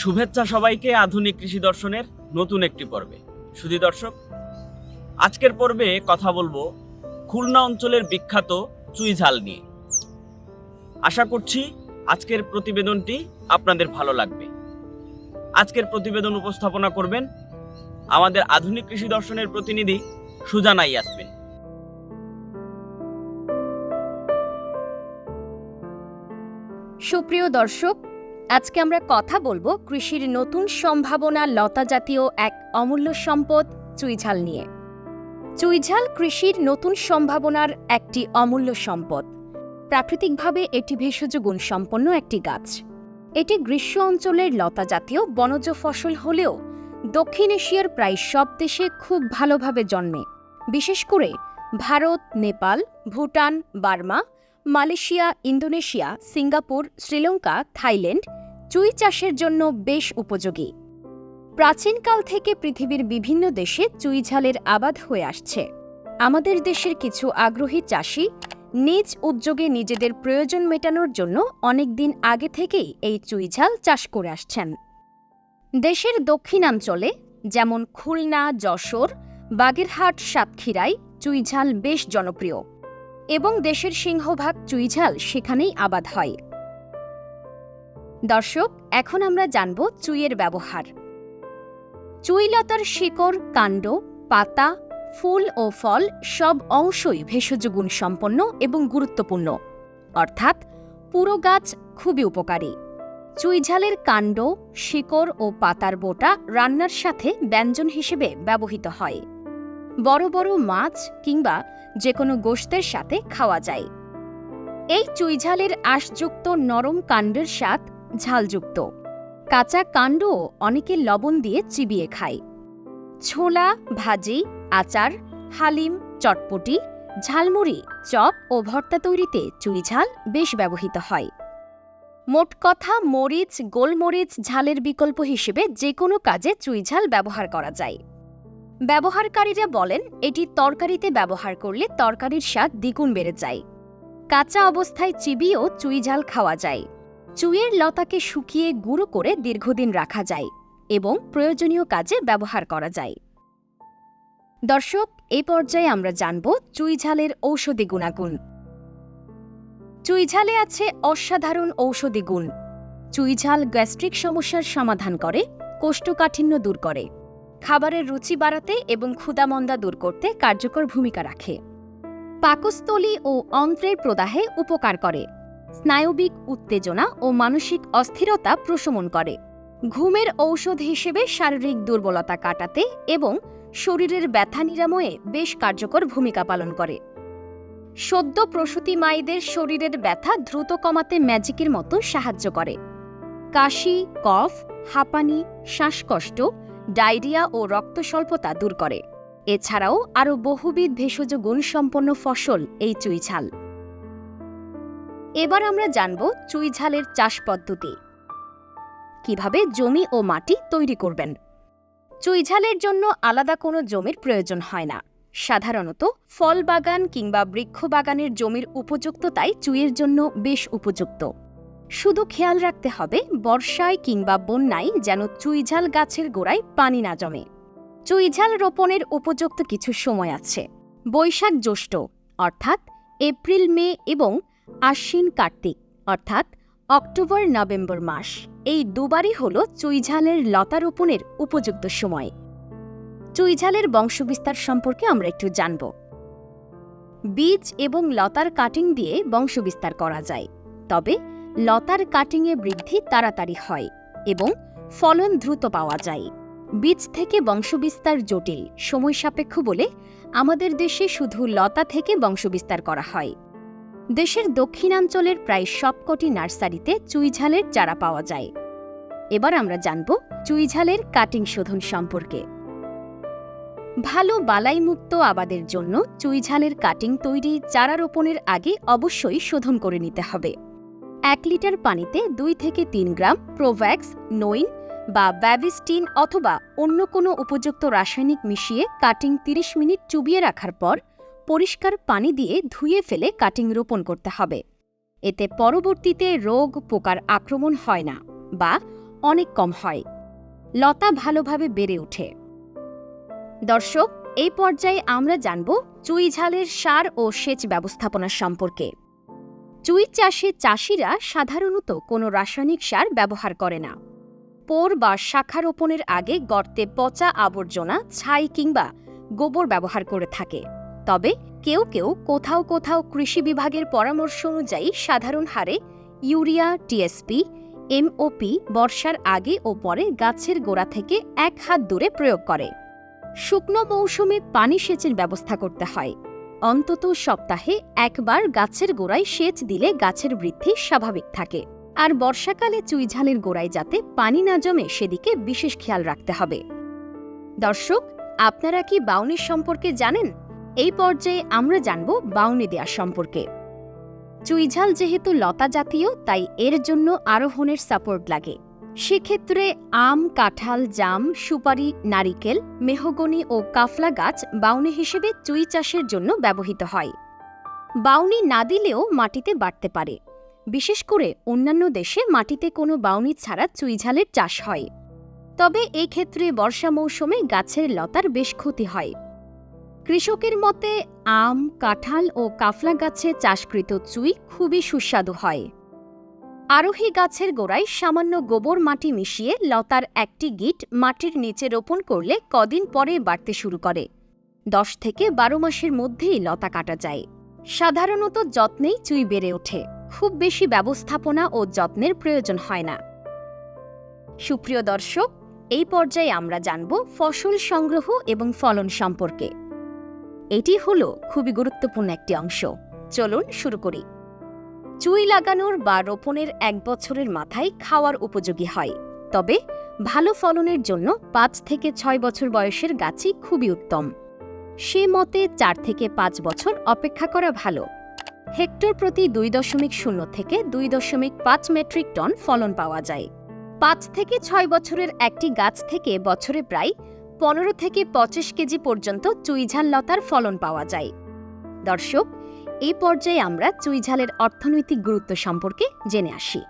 শুভেচ্ছা সবাইকে আধুনিক কৃষি দর্শনের নতুন একটি পর্বে। শুধু দর্শক, আজকের পর্বে কথা বলব খুলনা অঞ্চলের বিখ্যাত চুই ঝাল নিয়ে। আশা করছি আজকের প্রতিবেদনটি আপনাদের ভালো লাগবে। আজকের প্রতিবেদন উপস্থাপনা করবেন আমাদের আধুনিক কৃষি দর্শনের প্রতিনিধি সুজানা ইয়াসমিন। সুপ্রিয় দর্শক আজকে আমরা কথা বলব কৃষির নতুন সম্ভাবনা লতা জাতীয় এক অমূল্য সম্পদ, চুইঝাল নিয়ে। চুইঝাল কৃষির নতুন সম্ভাবনার একটি অমূল্য সম্পদ। প্রাকৃতিকভাবে এটি ভেষজ গুণসম্পন্ন একটি গাছ। এটি গ্রীষ্ম অঞ্চলের লতা জাতীয় বনজ ফসল হলেও দক্ষিণ এশিয়ার প্রায় সব দেশে খুব ভালোভাবে জন্মে। বিশেষ করে Bharat, Nepal, Bhutan, Burma, Malaysia, Indonesia, Singapore, Sri Lanka, Thailand চুই চাষের জন্য বেশ উপযোগী। প্রাচীনকাল থেকে পৃথিবীর বিভিন্ন দেশে চুই ঝালের আবাদ হয়ে আসছে। আমাদের দেশের কিছু আগ্রহী চাষি নিজ উদ্যোগে নিজেদের প্রয়োজন মেটানোর জন্য অনেক দিন আগে থেকেই এই চুই ঝাল চাষ করে আসছেন। দেশের দক্ষিণাঞ্চলে যেমন খুলনা, যশোর, বাগেরহাট, সাতক্ষীরায় চুই ঝাল বেশ জনপ্রিয় এবং দেশের সিংহভাগ চুইঝাল সেখানেই আবাদ হয়। দর্শক, এখন আমরা জানব চুইয়ের ব্যবহার। চুইলতার শিকড়, কাণ্ড, পাতা, ফুল ও ফল সব অংশই ভেষজ গুণসম্পন্ন এবং গুরুত্বপূর্ণ। অর্থাৎ পুরো গাছ খুবই উপকারী। চুইঝালের কাণ্ড, শিকড় ও পাতার বোটা রান্নার সাথে ব্যঞ্জন হিসেবে ব্যবহৃত হয়। বড় বড় মাছ কিংবা যে কোনো গোশতের সাথে খাওয়া যায়। এই চুইঝালের আঁশযুক্ত নরম কাণ্ডের স্বাদ ঝালযুক্ত। কাঁচা কাণ্ডও অনেকে লবণ দিয়ে চিবিয়ে খায়। ছোলা, ভাজি, আচার, হালিম, চটপটি, ঝালমুড়ি, চপ ও ভর্তা তৈরিতে চুইঝাল বেশ ব্যবহৃত হয়। মোট কথা মরিচ, গোলমরিচ ঝালের বিকল্প হিসেবে যে কোনো কাজে চুইঝাল ব্যবহার করা যায়। ব্যবহারকারীরা বলেন, এটি তরকারিতে ব্যবহার করলে তরকারির স্বাদ দ্বিগুণ বেড়ে যায়। কাঁচা অবস্থায় চিবিয়েও চুই ঝাল খাওয়া যায়। চুইয়ের লতাকে শুকিয়ে গুঁড়ো করে দীর্ঘদিন রাখা যায় এবং প্রয়োজনীয় কাজে ব্যবহার করা যায়। দর্শক এই পর্যায়ে আমরা জানব চুই ঝালের ঔষধি গুণাগুণ। চুই ঝালে আছে অসাধারণ ঔষধি গুণ। চুই ঝাল গ্যাস্ট্রিক সমস্যার সমাধান করে, কোষ্ঠকাঠিন্য দূর করে, খাবারের রুচি বাড়াতে এবং ক্ষুদামন্দা দূর করতে কার্যকর ভূমিকা রাখে। পাকস্থলী ও অন্ত্রের প্রদাহে উপকার করে। স্নায়বিক উত্তেজনা ও মানসিক অস্থিরতা প্রশমন করে। ঘুমের ঔষধ হিসেবে শারীরিক দুর্বলতা কাটাতে এবং শরীরের ব্যথা নিরাময়ে বেশ কার্যকর ভূমিকা পালন করে। সদ্য প্রসূতি মায়েদের শরীরের ব্যথা দ্রুত কমাতে ম্যাজিকের মতো সাহায্য করে। কাশি, কফ, হাঁপানি, শ্বাসকষ্ট, ডায়রিয়া ও রক্তস্বল্পতা দূর করে। এছাড়াও আরও বহুবিধ ভেষজ গুণসম্পন্ন ফসল এই চুইঝাল। এবার আমরা জানব চুইঝালের চাষ পদ্ধতি। কীভাবে জমি ও মাটি তৈরি করবেন? চুইঝালের জন্য আলাদা কোনো জমির প্রয়োজন হয় না। সাধারণত ফল বাগান কিংবা বৃক্ষ বাগানের জমির উপযুক্ততাই চুইয়ের জন্য বেশ উপযুক্ত। শুধু খেয়াল রাখতে হবে বর্ষায় কিংবা বন্যায় যেন চুইঝাল গাছের গোড়ায় পানি না জমে। চুইঝাল রোপণের উপযুক্ত কিছু সময় আছে। বৈশাখ জ্যৈষ্ঠ, অর্থাৎ এপ্রিল, মে এবং আশ্বিন কার্তিক, অর্থাৎ অক্টোবর নভেম্বর মাস। এই দুবারই হল চুইঝালের লতা রোপণের উপযুক্ত সময়। চুইঝালের বংশবিস্তার সম্পর্কে আমরা একটু জানব। বীজ এবং লতার কাটিং দিয়ে বংশবিস্তার করা যায়। তবে লতার কাটিংয়ে বৃদ্ধি তাড়াতাড়ি হয় এবং ফলন দ্রুত পাওয়া যায়। বীজ থেকে বংশবিস্তার জটিল, সময় সাপেক্ষ বলে আমাদের দেশে শুধু লতা থেকে বংশবিস্তার করা হয়। দেশের দক্ষিণাঞ্চলের প্রায় সবকটি নার্সারিতে চুইঝালের চারা পাওয়া যায়। এবার আমরা জানব চুইঝালের কাটিং শোধন সম্পর্কে। ভালো বালাইমুক্ত আবাদের জন্য চুইঝালের কাটিং তৈরি চারা রোপণের আগে অবশ্যই শোধন করে নিতে হবে। এক লিটার পানিতে দুই থেকে তিন গ্রাম প্রোভ্যাক্স, নইন বা ব্যাভিস্টিন অথবা অন্য কোনো উপযুক্ত রাসায়নিক মিশিয়ে কাটিং ৩০ মিনিট চুবিয়ে রাখার পর পরিষ্কার পানি দিয়ে ধুয়ে ফেলে কাটিং রোপণ করতে হবে। এতে পরবর্তীতে রোগ, পোকার আক্রমণ হয় না বা অনেক কম হয়। লতা ভালোভাবে বেড়ে ওঠে। দর্শক, এই পর্যায়ে আমরা জানব চুই ঝালের সার ও সেচ ব্যবস্থাপনা সম্পর্কে। চুই চাষে চাষিরা সাধারণত কোনো রাসায়নিক সার ব্যবহার করে না। পোর বা শাখা রোপণের আগে গর্তে পচা আবর্জনা, ছাই কিংবা গোবর ব্যবহার করে থাকে। তবে কেউ কেউ কোথাও কোথাও কৃষি বিভাগের পরামর্শ অনুযায়ী সাধারণ হারে ইউরিয়া, টিএসপি, এমওপি বর্ষার আগে ও পরে গাছের গোড়া থেকে এক হাত দূরে প্রয়োগ করে। শুকনো মৌসুমে পানি সেচের ব্যবস্থা করতে হয়। অন্তত সপ্তাহে একবার গাছের গোড়ায় সেচ দিলে গাছের বৃদ্ধি স্বাভাবিক থাকে। আর বর্ষাকালে চুইঝালের গোড়ায় যাতে পানি না জমে সেদিকে বিশেষ খেয়াল রাখতে হবে। দর্শক, আপনারা কি বাউনির সম্পর্কে জানেন? এই পর্যায়ে আমরা জানব বাউনি দেয়া সম্পর্কে। চুইঝাল যেহেতু লতা জাতীয়, তাই এর জন্য আরোহণের সাপোর্ট লাগে। সেক্ষেত্রে আম, কাঁঠাল, জাম, সুপারি, নারিকেল, মেহগনি ও কাফলা গাছ বাউনি হিসেবে চুই চাষের জন্য ব্যবহৃত হয়। বাউনি না দিলেও মাটিতে বাড়তে পারে। বিশেষ করে অন্যান্য দেশে মাটিতে কোনো বাউনি ছাড়া চুইঝালের চাষ হয়। তবে এই ক্ষেত্রে বর্ষা মৌসুমে গাছের লতার বেশ ক্ষতি হয়। কৃষকের মতে, আম, কাঁঠাল ও কাফলা গাছে চাষকৃত চুই খুবই সুস্বাদু হয়। আরোহী গাছের গোড়ায় সামান্য গোবর মাটি মিশিয়ে লতার একটি গিট মাটির নিচে রোপণ করলে কদিন পরে বাড়তে শুরু করে। দশ থেকে বারো মাসের মধ্যেই লতা কাটা যায়। সাধারণত যত্নেই চুই বেড়ে ওঠে। খুব বেশি ব্যবস্থাপনা ও যত্নের প্রয়োজন হয় না। সুপ্রিয় দর্শক, এই পর্যায়ে আমরা জানব ফসল সংগ্রহ এবং ফলন সম্পর্কে। এটি হল খুবই গুরুত্বপূর্ণ একটি অংশ। চলুন শুরু করি। চুই লাগানোর বা রোপণের এক বছরের মাথায় খাওয়ার উপযোগী হয়। তবে ভালো ফলনের জন্য পাঁচ থেকে ছয় বছর বয়সের গাছই খুবই উত্তম। সে মতে চার থেকে পাঁচ বছর অপেক্ষা করা ভালো। হেক্টর প্রতি দুই দশমিক শূন্য থেকে দুই দশমিক পাঁচ মেট্রিক টন ফলন পাওয়া যায়। পাঁচ থেকে ছয় বছরের একটি গাছ থেকে বছরে প্রায় পনেরো থেকে পঁচিশ কেজি পর্যন্ত চুইঝাল লতার ফলন পাওয়া যায়। দর্শক, এই পর্যায়ে আমরা চুইঝালের অর্থনৈতিক গুরুত্ব সম্পর্কে জেনে আসি।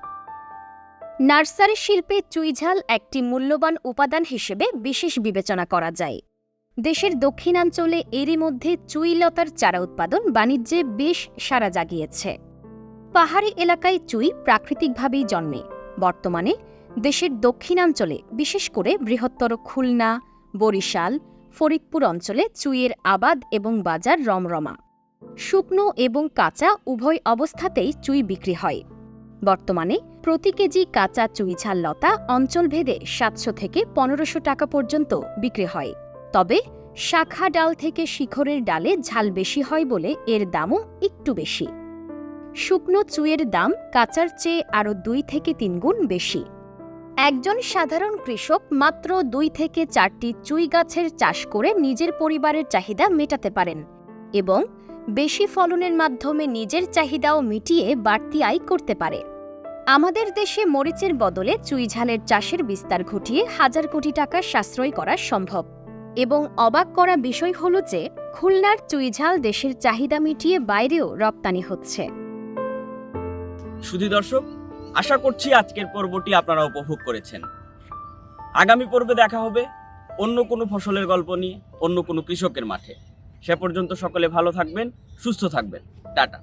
নার্সারি শিল্পে চুইঝাল একটি মূল্যবান উপাদান হিসেবে বিশেষ বিবেচনা করা যায়। দেশের দক্ষিণাঞ্চলে এরই মধ্যে চুইলতার চারা উৎপাদন বাণিজ্যে বেশ সাড়া জাগিয়েছে। পাহাড়ি এলাকায় চুই প্রাকৃতিকভাবেই জন্মে। বর্তমানে দেশের দক্ষিণাঞ্চলে বিশেষ করে বৃহত্তর খুলনা বরিশাল, ফরিদপুর অঞ্চলে চুইয়ের আবাদ এবং বাজার রমরমা। শুকনো এবং কাঁচা উভয় অবস্থাতেই চুই বিক্রি হয়। বর্তমানে প্রতি কেজি কাঁচা চুই ঝাল লতা অঞ্চলভেদে সাতশো থেকে পনেরোশো টাকা পর্যন্ত বিক্রি হয়। তবে শাখা ডাল থেকে শিখরের ডালে ঝাল বেশি হয় বলে এর দামও একটু বেশি। শুকনো চুইয়ের দাম কাঁচার চেয়ে আরও দুই থেকে তিন গুণ বেশি। একজন সাধারণ কৃষক মাত্র দুই থেকে চারটি চুই গাছের চাষ করে নিজের পরিবারের চাহিদা মেটাতে পারেন এবং বেশি ফলনের মাধ্যমে নিজের চাহিদাও মিটিয়ে বাড়তি আয় করতে পারে। আমাদের দেশে মরিচের বদলে চুইঝালের চাষের বিস্তার ঘটিয়ে হাজার কোটি টাকা সাশ্রয় করা সম্ভব এবং অবাক করা বিষয় হল যে খুলনার চুইঝাল দেশের চাহিদা মিটিয়ে বাইরেও রপ্তানি হচ্ছে। শুধু দর্শক আশা করছি আজকের পর্বটি আপনারা উপভোগ করেছেন। আগামী পর্বে দেখা হবে অন্য কোনো ফসলের গল্প নিয়ে, অন্য কোনো কৃষকের মাঠে। সে পর্যন্ত সকলে ভালো থাকবেন, সুস্থ থাকবেন। টাটা।